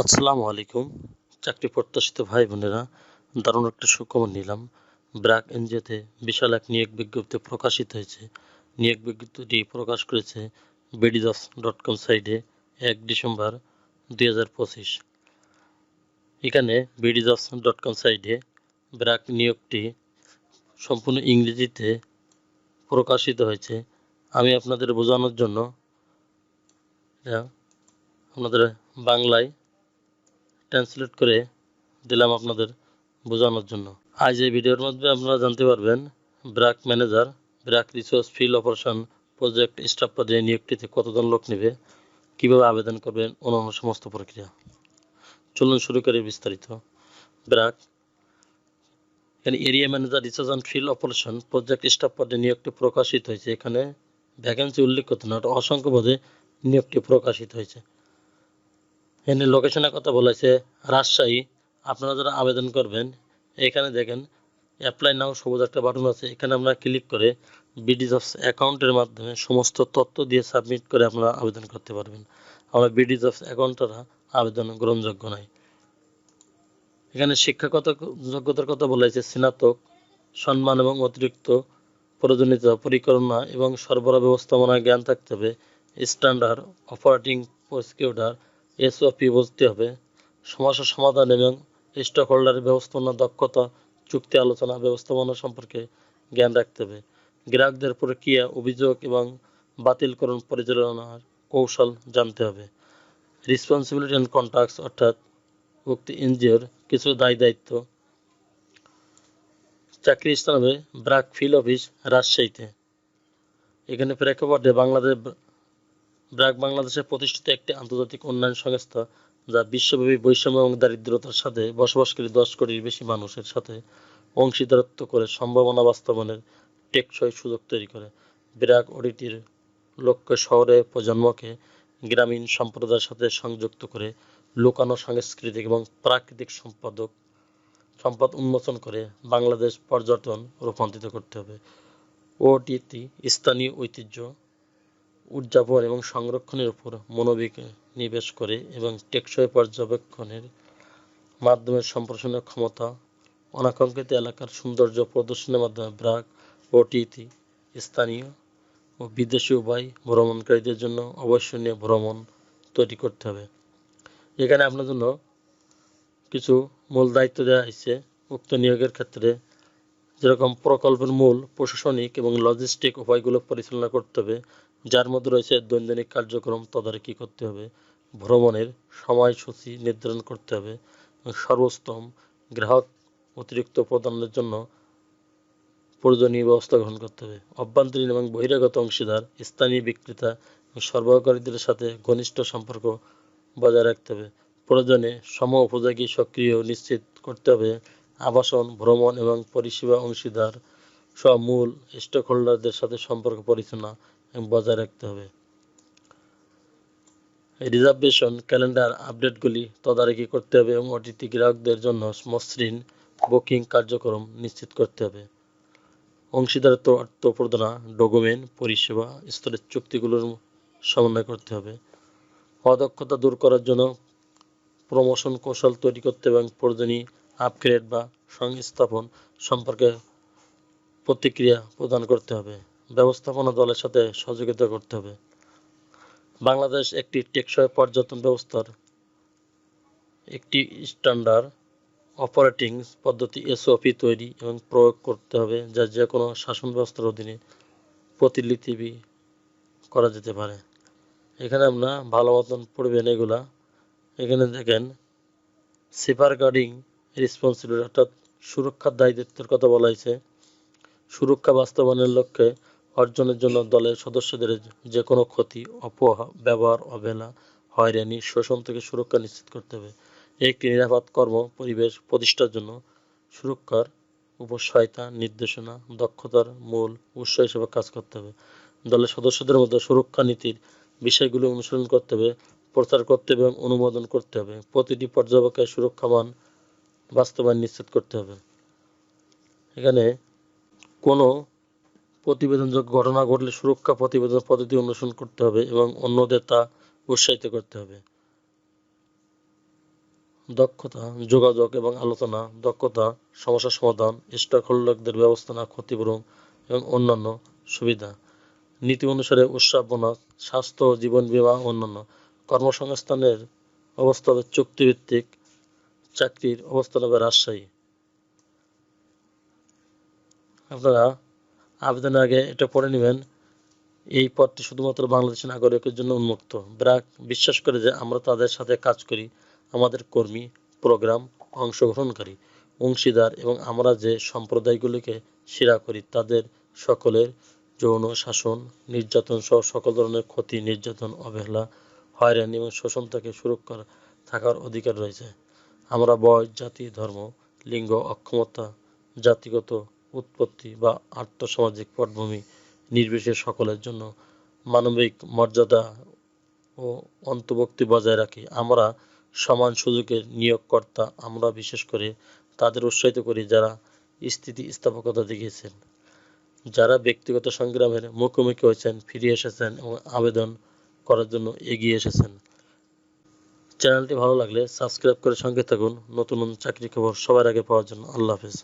আসসালামু আলাইকুম। চাকরি প্রত্যাশিত ভাই বোনেরা, দারুণ একটা সুখবর নিলাম। ব্র্যাক এনজিওতে বিশাল এক নিয়োগ বিজ্ঞপ্তি প্রকাশিত হয়েছে। নিয়োগ বিজ্ঞপ্তিটি প্রকাশ করেছে বিডিজস ডট কম সাইটে এক ডিসেম্বর দুই হাজার পঁচিশ। এখানে বিডিজস ডট কম সাইটে ব্র্যাক নিয়োগটি সম্পূর্ণ ইংরেজিতে প্রকাশিত হয়েছে। আমি আপনাদের বোঝানোর জন্য আপনাদের বাংলায় ট্রান্সলেট করে দিলাম আপনাদের বোঝানোর জন্য। আজ এই ভিডিওর মধ্যে আপনারা জানতে পারবেন BRAC manager BRAC resource field operation project staff পদে নিয়োগটিতে কতজন লোক নেবে, কীভাবে আবেদন করবেন, অন্যান্য সমস্ত প্রক্রিয়া। চলুন শুরু করি বিস্তারিত। ব্র্যাক এখানে area manager research and field operation project staff পদে নিয়োগটি প্রকাশিত হয়েছে, এখানে ভ্যাকেন্সি উল্লেখ করতে না, অসংখ্য পদে নিয়োগটি প্রকাশিত হয়েছে। এখানে লোকেশনের কথা বলেছে রাজশাহী। আপনারা যারা আবেদন করবেন, এখানে দেখেন অ্যাপ্লাই নাও সবুজ একটা বাটন আছে। এখানে আমরা ক্লিক করে বিডিজবস অ্যাকাউন্টের মাধ্যমে সমস্ত তথ্য দিয়ে সাবমিট করে আপনারা আবেদন করতে পারবেন। আমরা বিডিজবস অ্যাকাউন্টরা আবেদন গ্রহণযোগ্য নয়। এখানে শিক্ষাগত যোগ্যতার কথা বলেছে, স্নাতক, সম্মান এবং অতিরিক্ত প্রয়োজনীয়তা, পরিকল্পনা এবং সরবরাহ ব্যবস্থাপনার জ্ঞান থাকতে হবে। স্ট্যান্ডার্ড অপারেটিং প্রসিকিউটার এসওপি বুঝতে হবে। সমস্যা সমাধান এবং স্টক হোল্ডারের ব্যবস্থাপনা দক্ষতা, চুক্তি আলোচনা ব্যবস্থাপনা সম্পর্কে জ্ঞান রাখতে হবে। গ্রাহকদের প্রক্রিয়া, অভিযোগ এবং বাতিলকরণ পরিচালনার কৌশল জানতে হবে। রেসপন্সিবিলিটি অ্যান্ড কন্ট্যাক্টস অর্থাৎ উক্ত এনজিওর কিছু দায় দায়িত্ব। চাকরি স্থান হবে ব্রাক ফিল্ড অফিস রাজশাহীতে। এখানে প্রেক্ষাপটে বাংলাদেশ ব্র্যাক বাংলাদেশে প্রতিষ্ঠিত একটি আন্তর্জাতিক উন্নয়ন সংস্থা যা বিশ্বব্যাপী বৈষম্য এবং দারিদ্রতার সাথে বসবাসকারী দশ কোটির বেশি মানুষের সাথে অংশীদারত্ব করে সম্ভাবনা বাস্তবায়নের টেকসই সুযোগ তৈরি করে। ব্র্যাক অডিটির লক্ষ্য শহরে প্রজন্মকে গ্রামীণ সম্প্রদায়ের সাথে সংযুক্ত করে লুকানো সাংস্কৃতিক এবং প্রাকৃতিক সম্পাদক, সম্পদ উন্মোচন করে বাংলাদেশ পর্যটন রূপান্তরিত করতে হবে। ওটিটি স্থানীয় ঐতিহ্য উদযাপন এবং সংরক্ষণের উপর মনোনিবেশ করে এবং টেকসই পর্যবেক্ষণের মাধ্যমে সম্প্রসারণের ক্ষমতা অনাকাঙ্ক্ষিত এলাকার সৌন্দর্য প্রদর্শনের মাধ্যমে ব্রাক ওটিটি স্থানীয় ও বিদেশি উভয় ভ্রমণকারীদের জন্য অবশ্যনীয় ভ্রমণ তৈরি করতে হবে। এখানে আপনার জন্য কিছু মূল দায়িত্ব দেওয়া হয়েছে। উক্ত নিয়োগের ক্ষেত্রে যেরকম প্রকল্পের মূল প্রশাসনিক এবং লজিস্টিক উপায়গুলো পরিচালনা করতে হবে যার মধ্যে রয়েছে দৈনন্দিন কার্যক্রম তদারকি করতে হবে, ভ্রমণের সময়সূচি নির্ধারণ করতে হবে সর্বোত্তম গ্রাহক অতিরিক্ত প্রদানের জন্য প্রয়োজনীয় ব্যবস্থা গ্রহণ করতে হবে। অভ্যন্তরীণ এবং বহিরাগত অংশীদার, স্থানীয় বিক্রেতা সরবরাহকারীদের সাথে ঘনিষ্ঠ সম্পর্ক বজায় রাখতে হবে। প্রয়োজনে সম উপযোগী, সক্রিয়, নিশ্চিত করতে হবে। আবাসন, ভ্রমণ এবং পরিষেবা অংশীদার সব মূল স্টেক হোল্ডারদের সাথে সম্পর্ক পরিচালনা বজায় রাখতে হবে। রিজার্ভেশন ক্যালেন্ডার আপডেটগুলি তদারকি করতে হবে এবং অতিথি গ্রাহকদের জন্য মসৃণ বুকিং কার্যক্রম নিশ্চিত করতে হবে। অংশীদারত্ব অর্থ প্রদানা ডকুমেন্ট পরিষেবা, স্তরের চুক্তিগুলোর সমন্বয় করতে হবে। অদক্ষতা দূর করার জন্য প্রমোশন কৌশল তৈরি করতে এবং প্রয়োজনীয় আপগ্রেড বা সংস্থাপন সম্পর্কে প্রতিক্রিয়া প্রদান করতে হবে। ব্যবস্থাপনা দলের সাথে সহযোগিতা করতে হবে। বাংলাদেশ একটি টেকসই পর্যটন ব্যবস্থার একটি স্ট্যান্ডার্ড অপারেটিং পদ্ধতি এসওপি তৈরি এবং প্রয়োগ করতে হবে যা যে কোনো শাসন ব্যবস্থার অধীনে প্রতিলিপি করা যেতে পারে। এখানে আমরা ভালো মতন পড়বেন এগুলা। এখানে দেখেন সেফার গার্ডিং রেসপন্সিবিলিটি অর্থাৎ সুরক্ষার দায়িত্বের কথা বলা হয়েছে। সুরক্ষা বাস্তবায়নের লক্ষ্যে অর্জনের জন্য দলের সদস্যদের যে কোনো ক্ষতি অপব্যবহার ব্যবহার, অবহেলা, হয়রানি, শোষণ থেকে সুরক্ষা নিশ্চিত করতে হবে। একটি নিরাপদ কর্ম পরিবেশ প্রতিষ্ঠার জন্য সুরক্ষার উপর সহায়তা নির্দেশনা, দক্ষতার মূল উৎস হিসেবে কাজ করতে হবে। দলের সদস্যদের মধ্যে সুরক্ষা নীতির বিষয়গুলো অনুসরণ করতে হবে, প্রচার করতে হবে এবং অনুমোদন করতে হবে। প্রতিটি পর্যবেক্ষণের সুরক্ষা মান বাস্তবায়ন নিশ্চিত করতে হবে। এখানে কোনো প্রতিবেদনযোগ্য ঘটনা ঘটলে সুরক্ষা প্রতিবেদন পদ্ধতি অনুসরণ করতে হবে এবং অন্যদের তা উৎসাহিত করতে হবে। দক্ষতা, যোগাযোগ এবং আলোচনা, দক্ষতা, সমস্যা সমাধান স্টক হোল্ডারদের ব্যবস্থাপনা ক্ষতিপূরণ এবং অন্যান্য সুবিধা। নীতি অনুসারে উৎসাহ বোনাস, স্বাস্থ্য, জীবন বীমা, অন্যান্য কর্মসংস্থানের অবস্থা হবে চুক্তিভিত্তিক, চাকরির অবস্থান হবে রাজশাহী। আপনারা আবেদনের আগে এটা পড়ে নেবেন। এই পদটি শুধুমাত্র বাংলাদেশের নাগরিকের জন্য উন্মুক্ত। ব্র্যাক বিশ্বাস করে যে আমরা তাদের সাথে কাজ করি, আমাদের কর্মী, প্রোগ্রাম অংশগ্রহণকারী, অংশীদার এবং আমরা যে সম্প্রদায়গুলিকে সেরা করি, তাদের সকলের যৌন শাসন, নির্যাতন সহ সকল ধরনের ক্ষতি, নির্যাতন, অবহেলা, হয়রানি এবং শোষণ থেকে সুরক্ষা থাকার অধিকার রয়েছে। আমরা বয়স জাতি, ধর্ম, লিঙ্গ, অক্ষমতা, জাতিগত উৎপত্তি বা আর্থসামাজিক পটভূমি নির্বিশেষে সকলের জন্য মানবিক মর্যাদা ও অন্তর্ভুক্তি বজায় রাখি। আমরা সমান সুযোগের নিয়োগকর্তা, আমরা বিশেষ করে তাদের উৎসাহিত করি যারা স্থিতিস্থাপকতা দেখিয়েছেন, যারা ব্যক্তিগত সংগ্রামের মুখোমুখি হয়েছেন, ফিরে এসেছেন এবং আবেদন করার জন্য এগিয়ে এসেছেন। চ্যানেলটি ভালো লাগলে সাবস্ক্রাইব করে সঙ্গে থাকুন। নতুন নতুন চাকরি খবর সবার আগে পাওয়ার জন্য আল্লাহ হাফেজ।